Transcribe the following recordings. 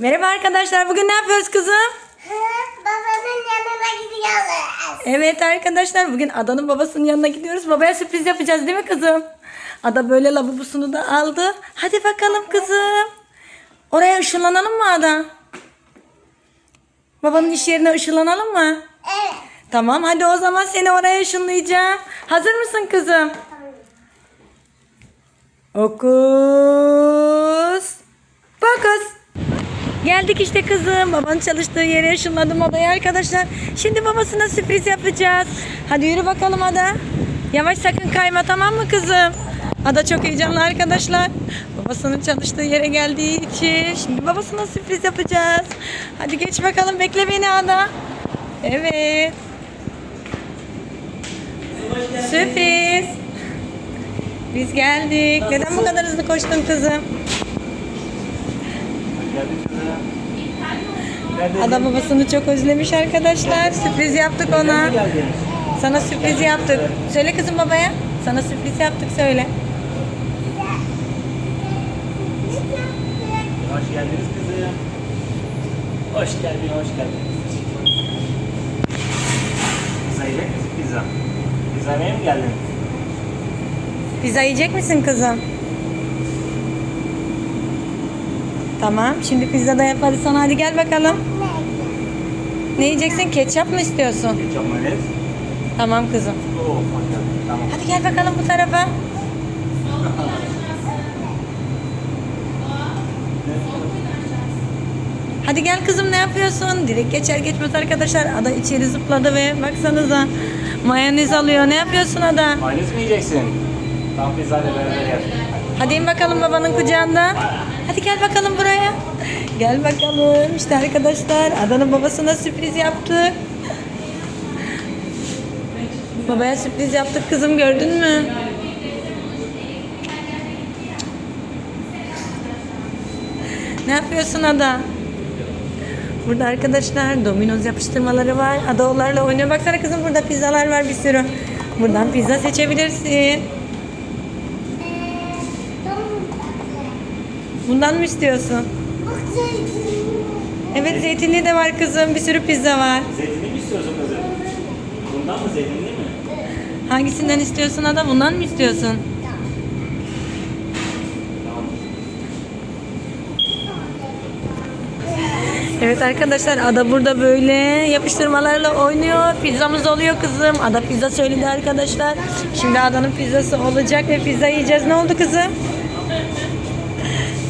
Merhaba arkadaşlar. Bugün ne yapıyoruz kızım? Babamın yanına gidiyoruz. Evet arkadaşlar bugün Ada'nın babasının yanına gidiyoruz. Babaya sürpriz yapacağız değil mi kızım? Ada böyle lavabosunu da aldı. Hadi bakalım kızım. Oraya ışınlanalım mı Ada? Babanın iş yerine ışınlanalım mı? Evet. Tamam hadi o zaman seni oraya ışınlayacağım. Hazır mısın kızım? Okus. Fokus. Geldik işte kızım. Babanın çalıştığı yere ışınladım odaya arkadaşlar. Şimdi babasına sürpriz yapacağız. Hadi yürü bakalım Ada. Yavaş sakın kayma tamam mı kızım? Ada çok heyecanlı arkadaşlar. Babasının çalıştığı yere geldiği için şimdi babasına sürpriz yapacağız. Hadi geç bakalım bekle beni Ada. Evet. Sürpriz. Biz geldik. Neden bu kadar hızlı koştun kızım? Adam babasını çok özlemiş arkadaşlar. Sürpriz yaptık ona. Sana sürpriz yaptık. Söyle kızım babaya. Sana sürpriz yaptık söyle. Hoş geldiniz kızım. Hoş geldin, hoş geldin. Pizza yiyecek misin pizza? Pizza yemeye mi geldin? Pizza yiyecek misin kızım? Tamam. Şimdi pizza da yaparız sana. Hadi gel bakalım. Ne yiyeceksin? Ketçap mı istiyorsun? Ketçap mayonez. Tamam kızım. Tamam. Hadi gel bakalım bu tarafa. Hadi gel kızım ne yapıyorsun? Direkt geçer geçmez arkadaşlar. Ada içeri zıpladı ve baksanıza mayonez alıyor. Ne yapıyorsun Ada? Mayonez mi yiyeceksin? Tamam pizza ile beraber yer. Hadi in bakalım babanın kucağında. Hadi gel bakalım buraya. Gel bakalım. İşte arkadaşlar Ada'nın babasına sürpriz yaptık. Babaya sürpriz yaptık kızım gördün mü? Ne yapıyorsun Ada? Burada arkadaşlar dominoz yapıştırmaları var. Ada onlarla oynuyor. Baksana kızım burada pizzalar var bir sürü. Buradan pizza seçebilirsin. Bundan mı istiyorsun? Evet zeytinli de var kızım. Bir sürü pizza var. Zeytinli mi istiyorsun kızım? Bundan mı zeytinli mi? Hangisinden istiyorsun Ada? Bundan mı istiyorsun? Tamam. Evet arkadaşlar Ada burada böyle yapıştırmalarla oynuyor. Pizzamız oluyor kızım. Ada pizza söyledi arkadaşlar. Şimdi Ada'nın pizzası olacak ve pizza yiyeceğiz. Ne oldu kızım?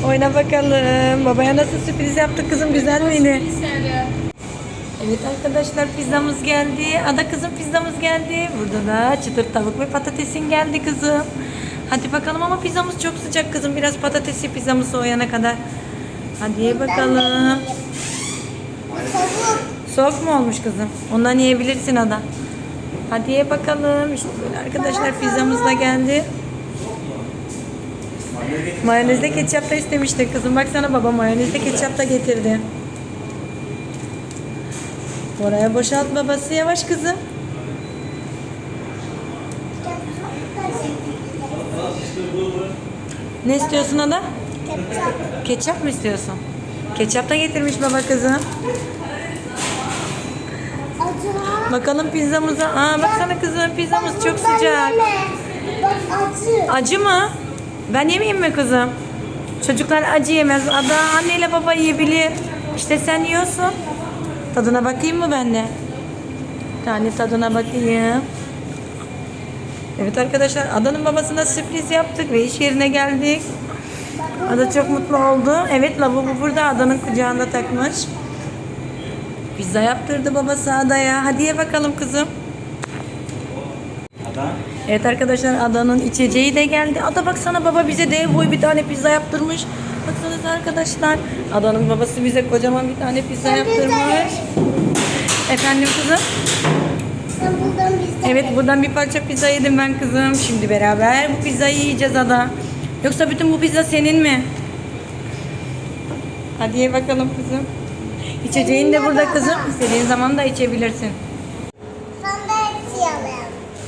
Oyna bakalım. Babaya nasıl sürpriz yaptık kızım? Güzel miydi? Evet arkadaşlar pizzamız geldi. Ada kızım pizzamız geldi. Burada da çıtır tavuk ve patatesin geldi kızım. Hadi bakalım ama pizzamız çok sıcak kızım. Biraz patatesi pizzamız soğuyana kadar. Hadi ye bakalım. Soğuk mu olmuş kızım? Ondan yiyebilirsin Ada. Hadi ye bakalım. İşte böyle arkadaşlar pizzamız da geldi. Mayonezde ketçap da istemişti kızım. Baksana baba mayonezde ketçap da getirdi. Oraya boşalt babası yavaş kızım. Ne istiyorsun Ada? Ketçap mı istiyorsun? Ketçap da getirmiş baba kızım. Acı. Bakalım pizzamıza. Aa baksana kızım pizzamız çok sıcak. Bak acı. Acı mı? Ben yemeyeyim mi kızım? Çocuklar acı yemez. Ada anneyle baba yiyebilir. İşte sen yiyorsun. Tadına bakayım mı ben de? Tane tadına bakayım. Evet arkadaşlar Ada'nın babasına sürpriz yaptık ve iş yerine geldik. Ada çok mutlu oldu. Evet lavabo burada Ada'nın kucağında takmış. Pizza yaptırdı babası Ada'ya. Hadi ye bakalım kızım. Ada. Evet arkadaşlar Ada'nın içeceği de geldi. Ada baksana baba bize dev boy bir tane pizza yaptırmış. Baksanıza arkadaşlar. Ada'nın babası bize kocaman bir tane pizza yaptırmış. Efendim kızım? Sen buradan bizden. Evet buradan bir parça pizza yedim ben kızım. Şimdi beraber bu pizzayı yiyeceğiz Ada. Yoksa bütün bu pizza senin mi? Hadi ye bakalım kızım. İçeceğin de burada kızım. İstediğin zaman da içebilirsin.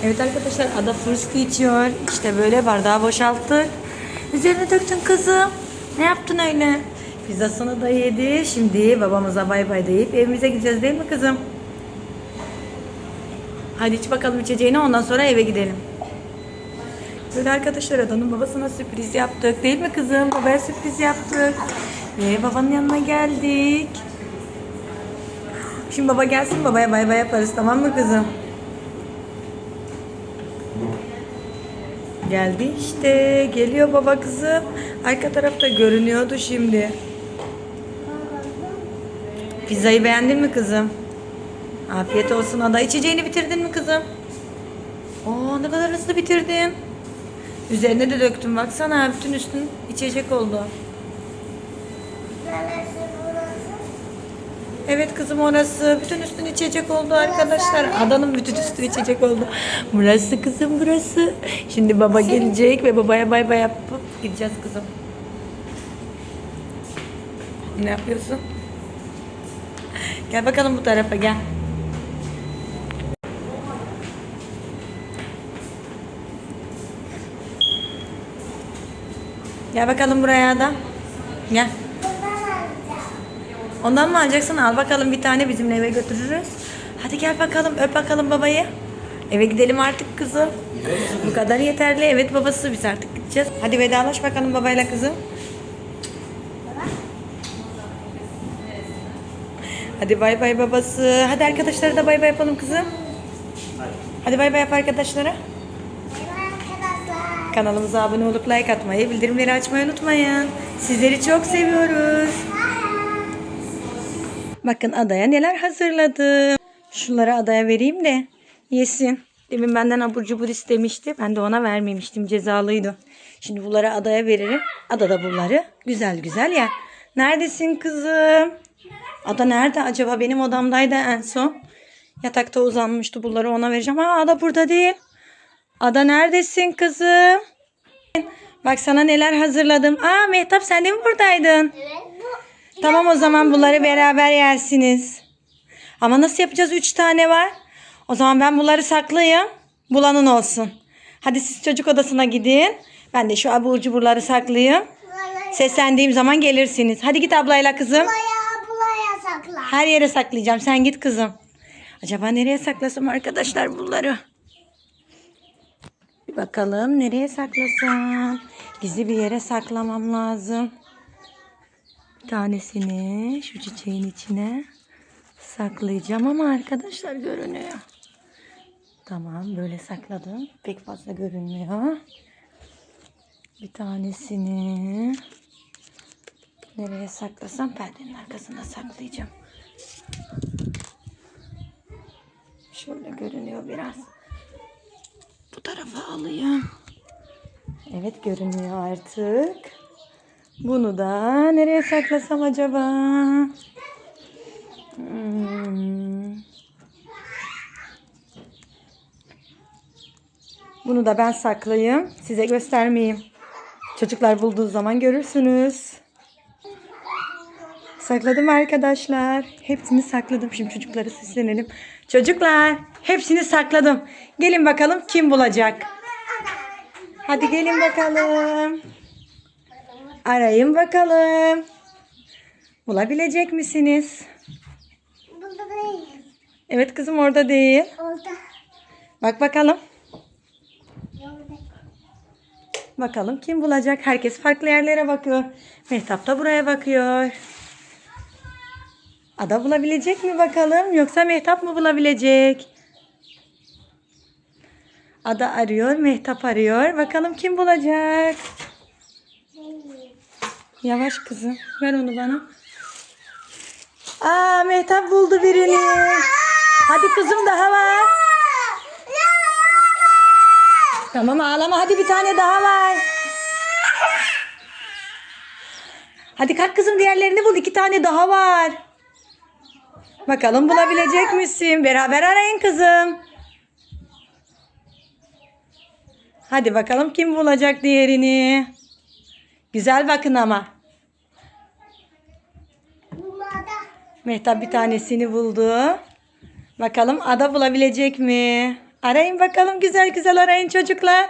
Evet arkadaşlar Ada fırskı içiyor. İşte böyle bardağı boşalttık. Üzerine döktün kızım. Ne yaptın öyle? Pizzasını da yedi. Şimdi babamıza bay bay deyip evimize gideceğiz değil mi kızım? Hadi iç bakalım içeceğini ondan sonra eve gidelim. Böyle arkadaşlar adanın babasına sürpriz yaptık. Değil mi kızım? Babaya sürpriz yaptık. Ve babanın yanına geldik. Şimdi baba gelsin babaya bay bay yaparız tamam mı kızım? Geldi işte. Geliyor baba kızım. Arka tarafta görünüyordu şimdi. Pizzayı beğendin mi kızım? Afiyet olsun Ada. İçeceğini bitirdin mi kızım? Oo ne kadar hızlı bitirdin. Üzerine de döktüm baksana. Bütün üstün içecek oldu. Neresi burası? Evet kızım orası. Bütün üstün içecek oldu arkadaşlar. Adanın bütün üstü içecek oldu. Burası kızım burası. Şimdi baba gelecek ve babaya bay bay yapıp gideceğiz kızım. Ne yapıyorsun? Gel bakalım bu tarafa gel. Gel bakalım buraya da. Gel. Ondan mı alacaksın? Al bakalım bir tane bizimle eve götürürüz. Hadi gel bakalım öp bakalım babayı. Eve gidelim artık kızım. Bu kadar yeterli. Evet babası biz artık gideceğiz. Hadi vedalaş bakalım babayla kızım. Hadi bay bay babası. Hadi arkadaşlara da bay bay yapalım kızım. Hadi bay bay yap arkadaşlara. Kanalımıza abone olup like atmayı, bildirimleri açmayı unutmayın. Sizleri çok seviyoruz. Bakın adaya neler hazırladım. Şunları adaya vereyim de yesin. Demin benden abur cubur istemişti. Ben de ona vermemiştim. Cezalıydı. Şimdi bunları adaya veririm. Adada bunları güzel güzel yer. Neredesin kızım? Ada nerede acaba? Benim odamdaydı en son. Yatakta uzanmıştı. Bunları ona vereceğim. Aa ada burada değil. Ada neredesin kızım? Bak sana neler hazırladım. Aa Mehtap sen de mi buradaydın? Evet. Tamam o zaman bunları beraber yersiniz. Ama nasıl yapacağız? Üç tane var. O zaman ben bunları saklayayım. Bulanın olsun. Hadi siz çocuk odasına gidin. Ben de şu abur cuburları saklayayım. Buraya, Seslendiğim zaman gelirsiniz. Hadi git ablayla kızım. buraya, buraya sakla. Her yere saklayacağım. Sen git kızım. Acaba nereye saklasam arkadaşlar bunları? Bir bakalım nereye saklasam. Gizli bir yere saklamam lazım. Tanesini şu çiçeğin içine saklayacağım ama arkadaşlar görünüyor. Tamam böyle sakladım. Pek fazla görünmüyor. Bir tanesini nereye saklasam perdenin arkasına saklayacağım. Şöyle görünüyor biraz. Bu tarafa alayım. Evet görünüyor artık. Bunu da nereye saklasam acaba? Hmm. Bunu da ben saklayayım. Size göstermeyeyim. Çocuklar bulduğu zaman görürsünüz. Sakladım arkadaşlar. Hepsini sakladım. Şimdi çocuklara seslenelim. Çocuklar hepsini sakladım. Gelin bakalım kim bulacak. Hadi gelin bakalım. Arayın bakalım. Bulabilecek misiniz? Burada değil. Evet kızım orada değil. Orada. Bak bakalım. Orada. Bakalım kim bulacak? Herkes farklı yerlere bakıyor. Mehtap da buraya bakıyor. Ada bulabilecek mi bakalım? Yoksa Mehtap mı bulabilecek? Ada arıyor, Mehtap arıyor. Bakalım kim bulacak? Yavaş kızım. Ver onu bana. Aa Mehtap buldu birini. Hadi kızım daha var. Tamam ağlama hadi bir tane daha var. Hadi kalk kızım diğerlerini bul. iki tane daha var. Bakalım bulabilecek misin? Beraber arayın kızım. Hadi bakalım kim bulacak diğerini. Güzel bakın ama. Burada. Mehtap bir tanesini buldu. Bakalım ada bulabilecek mi? Arayın bakalım güzel güzel arayın çocuklar.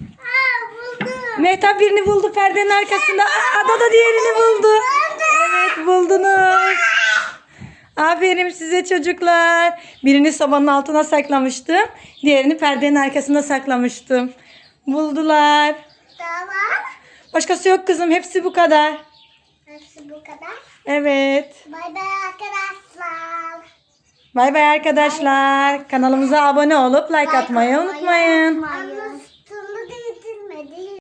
Aa buldum. Mehtap birini buldu perdenin arkasında. Aa, Ada da diğerini buldu. Evet buldunuz. Aferin size çocuklar. Birini sobanın altına saklamıştım. Diğerini perdenin arkasında saklamıştım. Buldular. Tamam. Başkası yok kızım. Hepsi bu kadar. Hepsi bu kadar. Evet. Bay bay arkadaşlar. Bay bay arkadaşlar. Kanalımıza abone olup like atmayı unutmayın. Unutmayın.